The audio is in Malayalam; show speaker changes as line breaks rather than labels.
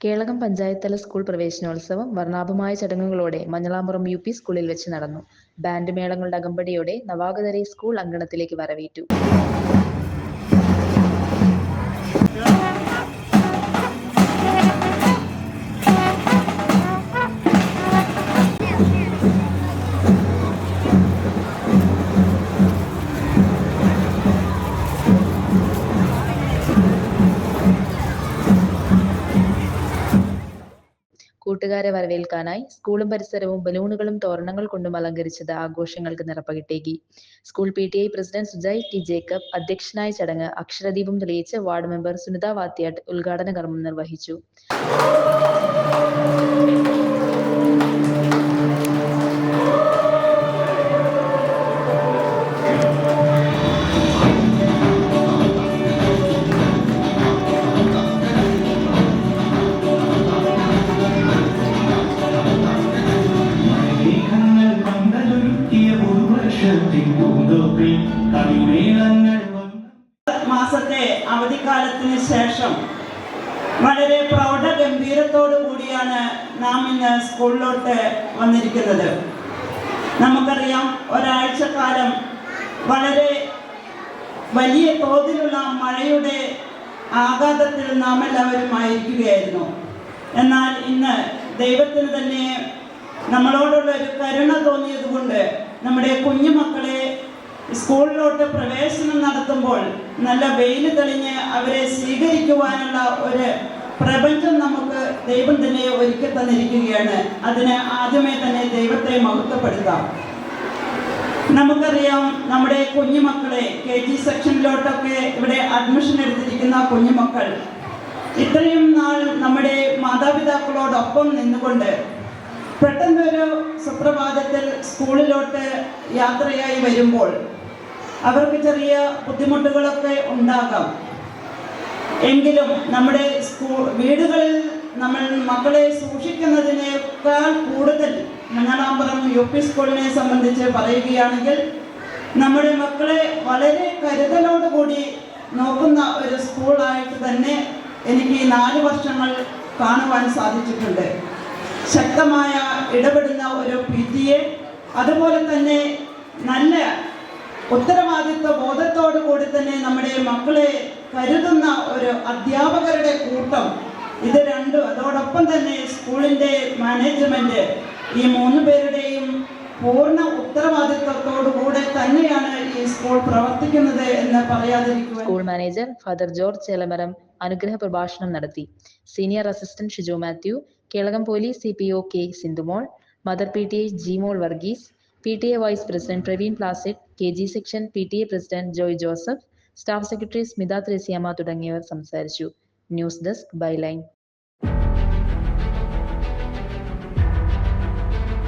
കേളകം പഞ്ചായത്ത് തല സ്കൂൾ പ്രവേശനോത്സവം വർണാഭമായ ചടങ്ങുകളോടെ മഞ്ഞളാമ്പുറം യു പി സ്കൂളിൽ വെച്ച് നടന്നു. ബാൻഡ് മേളങ്ങളുടെ അകമ്പടിയോടെ നവാഗതരെ സ്കൂൾ അങ്കണത്തിലേക്ക് വരവേറ്റു. കൂട്ടുകാരെ വരവേൽക്കാനായി സ്കൂളും പരിസരവും ബലൂണുകളും തോരണങ്ങൾ കൊണ്ടും അലങ്കരിച്ചത് ആഘോഷങ്ങൾക്ക് നിറപ്പകിട്ടേകി. School P T I president Sujay T Jacob അധ്യക്ഷനായ ചടങ്ങ് അക്ഷരദീപം തെളിയിച്ച് വാർഡ് മെമ്പർ സുനിത വാത്യാട്ട് ഉദ്ഘാടന കർമ്മം നിർവഹിച്ചു.
മാസത്തെ അവധിക്കാലത്തിന് ശേഷം വളരെ പ്രൗഢഗംഭീരത്തോടു കൂടിയാണ് നാം ഇന്ന് സ്കൂളിലോട്ട് വന്നിരിക്കുന്നത്. നമുക്കറിയാം ഒരാഴ്ചക്കാലം വളരെ വലിയ തോതിലുള്ള മഴയുടെ ആഘാതത്തിൽ നാം എല്ലാവരും ആയിരിക്കുകയായിരുന്നു. എന്നാൽ ഇന്ന് ദൈവത്തിന് തന്നെ നമ്മളോടുള്ള ഒരു കരുണ തോന്നിയതുകൊണ്ട് നമ്മുടെ കുഞ്ഞുമക്കളെ സ്കൂളിലോട്ട് പ്രവേശനം നടത്തുമ്പോൾ നല്ല വെയിൽ തെളിഞ്ഞ് അവരെ സ്വീകരിക്കുവാനുള്ള ഒരു പ്രപഞ്ചം നമുക്ക് ദൈവം തന്നെ ഒരുക്കി തന്നിരിക്കുകയാണ്. അതിന് ആദ്യമേ തന്നെ ദൈവത്തെ മഹത്വപ്പെടുത്താം. നമുക്കറിയാം നമ്മുടെ കുഞ്ഞുമക്കളെ കെ ജി സെക്ഷനിലോട്ടൊക്കെ ഇവിടെ അഡ്മിഷൻ എടുത്തിരിക്കുന്ന കുഞ്ഞുമക്കൾ ഇത്രയും നാൾ നമ്മുടെ മാതാപിതാക്കളോടൊപ്പം നിന്നുകൊണ്ട് പെട്ടെന്നൊരു സുപ്രഭാതത്തിൽ സ്കൂളിലോട്ട് യാത്രയായി വരുമ്പോൾ അവർക്ക് ചെറിയ ബുദ്ധിമുട്ടുകളൊക്കെ ഉണ്ടാകാം. എങ്കിലും നമ്മുടെ സ്കൂൾ വീടുകളിൽ നമ്മൾ മക്കളെ സൂക്ഷിക്കുന്നതിനേക്കാൾ കൂടുതൽ മഞ്ഞളാമ്പുറം യു പി സ്കൂളിനെ സംബന്ധിച്ച് പറയുകയാണെങ്കിൽ നമ്മുടെ മക്കളെ വളരെ കരുതലോടുകൂടി നോക്കുന്ന ഒരു സ്കൂളായിട്ട് തന്നെ എനിക്ക് ഈ നാല് വർഷങ്ങൾ കാണുവാൻ സാധിച്ചിട്ടുണ്ട്. ശക്തമായ ഇടപെടുന്ന ഒരു പി ടി എ അതുപോലെ തന്നെ നല്ല ഉത്തരവാദിത്വ ബോധത്തോടു കൂടി തന്നെ നമ്മുടെ മക്കളെ കരുതുന്ന ഒരു അധ്യാപകരുടെ കൂട്ടം. ഇത് രണ്ടും അതോടൊപ്പം തന്നെ സ്കൂളിന്റെ മാനേജ്മെന്റ് ഈ മൂന്ന് പേരുടെയും പൂർണ ഉത്തരവാദിത്വത്തോടു കൂടെ തന്നെയാണ് ഈ സ്കൂൾ പ്രവർത്തിക്കുന്നത് എന്ന് പറയാതിരിക്കുക
school manager father George Chelamaram അനുഗ്രഹ പ്രഭാഷണം നടത്തി. Senior assistant Shiju Mathew Kelakam police C P O K Sindhumol mother P T A Jimol Varghese P T A vice president Praveen Placid K G section P T A president Joy Joseph staff secretary Smitha Thresiamma തുടങ്ങിയവർ സംസാരിച്ചു. News desk byline